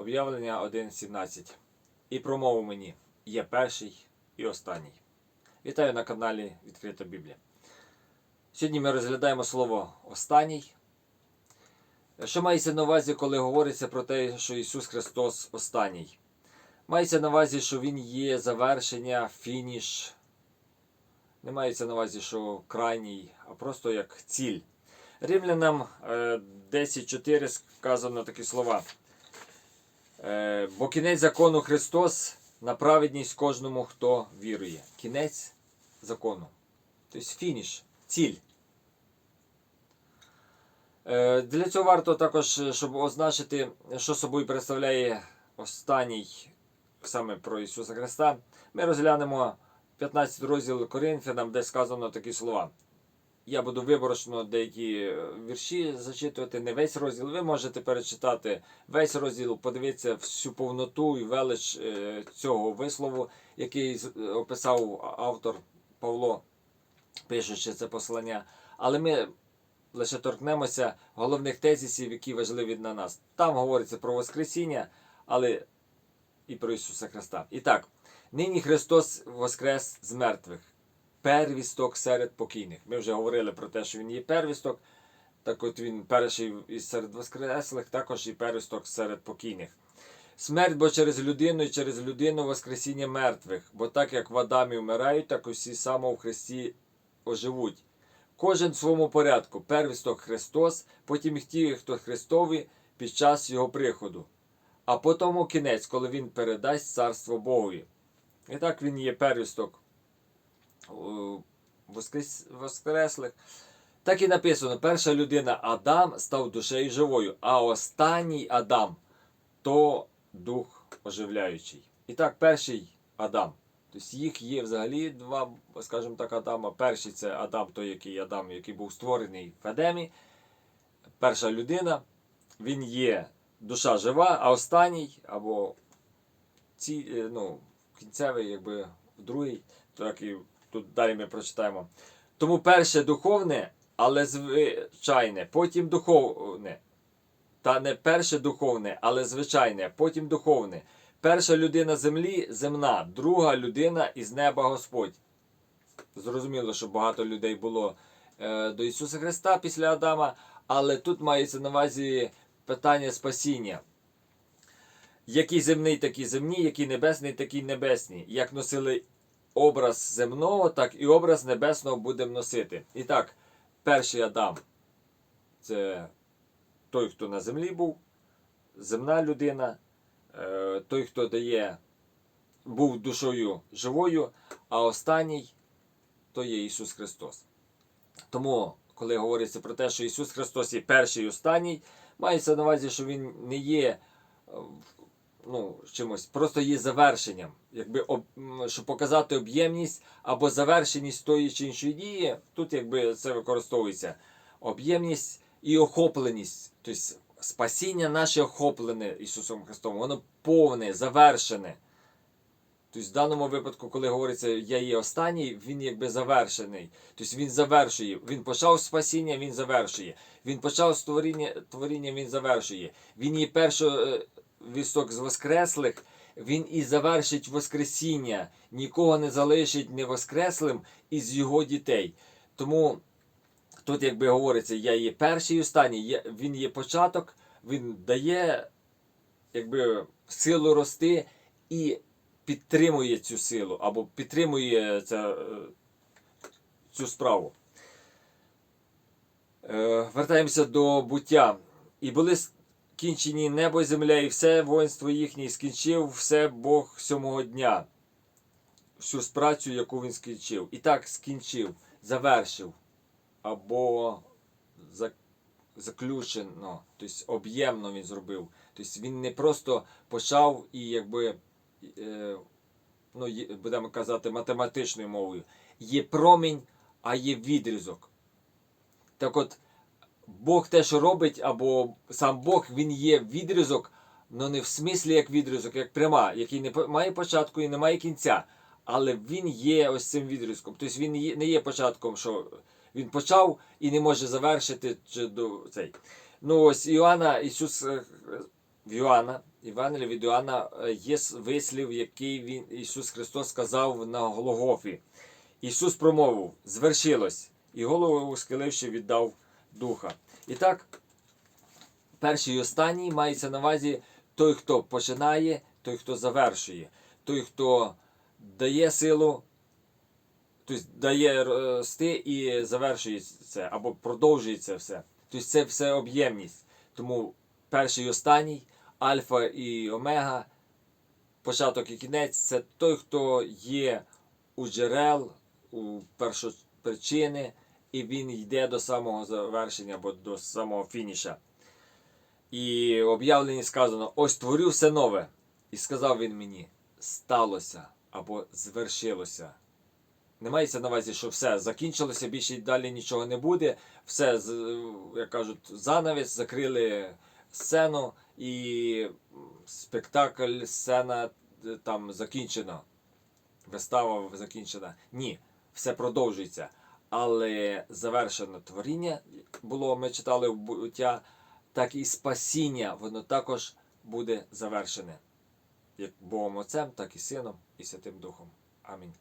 Об'явлення 1.17. І промовив мені: є перший і останній. Вітаю на каналі Відкрита Біблія. Сьогодні ми розглядаємо слово останній. Що мається на увазі, коли говориться про те, що Ісус Христос останній? Мається на увазі, що Він є завершення, фініш. Не мається на увазі, що крайній, а просто як ціль. Римлянам е, 10.4 сказано такі слова. Е, Бо кінець закону Христос на праведність кожному, хто вірує. Кінець закону. Тобто фініш, ціль. Е, Для цього варто також, щоб означити, що собою представляє останній саме про Ісуса Христа. Ми розглянемо 15 розділ Коринфянам, де сказано такі слова. Я буду виборочно деякі е, вірші зачитувати, не весь розділ. Ви можете перечитати весь розділ, подивитися всю повноту і велич е, цього вислову, який е, описав автор Павло, пишучи це послання. Але ми лише торкнемося головних тезисів, які важливі для нас. Там говориться про Воскресіння, але і про Ісуса Христа. І так, нині Христос воскрес з мертвих первісток серед покійних. Ми вже говорили про те, що він є первісток. Так от він перший із серед воскреслих, також і первісток серед покійних. Смерть, бо через людину і через людину воскресіння мертвих, бо так як в Адамі вмирають, так усі само в Христі оживуть. Кожен в своєму порядку. Первісток Христос, потім і ті, хто Христові під час Його приходу. А потім кінець, коли Він передасть царство Богові. І так він є первісток воскрес, воскреслих. Так і написано: перша людина Адам став душею живою, а останній Адам то дух оживляючий. І так, перший Адам. Тобто їх є взагалі два, скажімо так, Адама. Перший це Адам, той, який Адам, який був створений в Едемі. Перша людина, він є душа жива, а останній або ці, е, ну, кінцевий, якби другий, так і тут далі ми прочитаємо. Тому перше духовне, але звичайне, потім духовне. Та не перше духовне, але звичайне, потім духовне. Перша людина землі земна, друга людина із неба Господь. Зрозуміло, що багато людей було е, до Ісуса Христа після Адама, але тут мається на увазі питання спасіння. Який земний, такі земні, який небесний, такі небесні. Як носили образ земного, так і образ небесного будемо носити. І так, перший Адам це той, хто на землі був, земна людина, е, той, хто дає, був душою живою, а останній то є Ісус Христос. Тому, коли говориться про те, що Ісус Христос є перший і останній, мається на увазі, що Він не є е, ну, чимось, просто є завершенням. Якби, об, щоб показати об'ємність або завершеність тої чи іншої дії, тут якби це використовується. Об'ємність і охопленість. Тобто спасіння наше охоплене Ісусом Христом, воно повне, завершене. Тобто в даному випадку, коли говориться я є останній, він якби завершений. Тобто він завершує. Він почав спасіння, він завершує. Він почав створіння, творіння, він завершує. Він є перший вісток з воскреслих, він і завершить Воскресіння. Нікого не залишить не воскреслим із його дітей. Тому тут, якби говориться, я є перший і останній, він є початок, він дає якби, силу рости і підтримує цю силу або підтримує ця, е, цю справу. Е, Вертаємося до буття. І були скінчені небо земля, і все воїнство їхнє, і скінчив все Бог сьомого дня. Всю працю, яку він скінчив. І так скінчив, завершив або заключено, тобто об'ємно він зробив. Тобто він не просто почав і якби, е, ну, будемо казати, математичною мовою. Є промінь, а є відрізок. Так от, Бог те, що робить, або сам Бог, він є відрізок, але не в смислі як відрізок, як пряма, який не має початку і не має кінця. Але він є ось цим відрізком. Тобто він не є початком, що він почав і не може завершити чи до цей. Ну ось Іоанна Ісус е, в Йоанна, Євангелії від Йоанна е, є вислів, який він, Ісус Христос сказав на Голгофі. Ісус промовив, звершилось, і голову схиливши, віддав духа. І так, перший і останній мається на увазі той, хто починає, той, хто завершує, той, хто дає силу, тобто дає рости і завершує це, або продовжує це все. Тобто це все об'ємність. Тому перший і останній, альфа і омега, початок і кінець це той, хто є у джерел, у першопричини, і він йде до самого завершення або до самого фініша. І в об'явленні сказано: ось творю все нове. І сказав він мені: сталося або звершилося. Не мається на увазі, що все закінчилося, більше далі нічого не буде. Все, як кажуть, занавіс, закрили сцену і спектакль, сцена е, там закінчена. Вистава закінчена. Ні, все продовжується. Але завершено творіння було, ми читали в буття, так і спасіння, воно також буде завершене. Як Богом Отцем, так і Сином і Святим Духом. Амінь.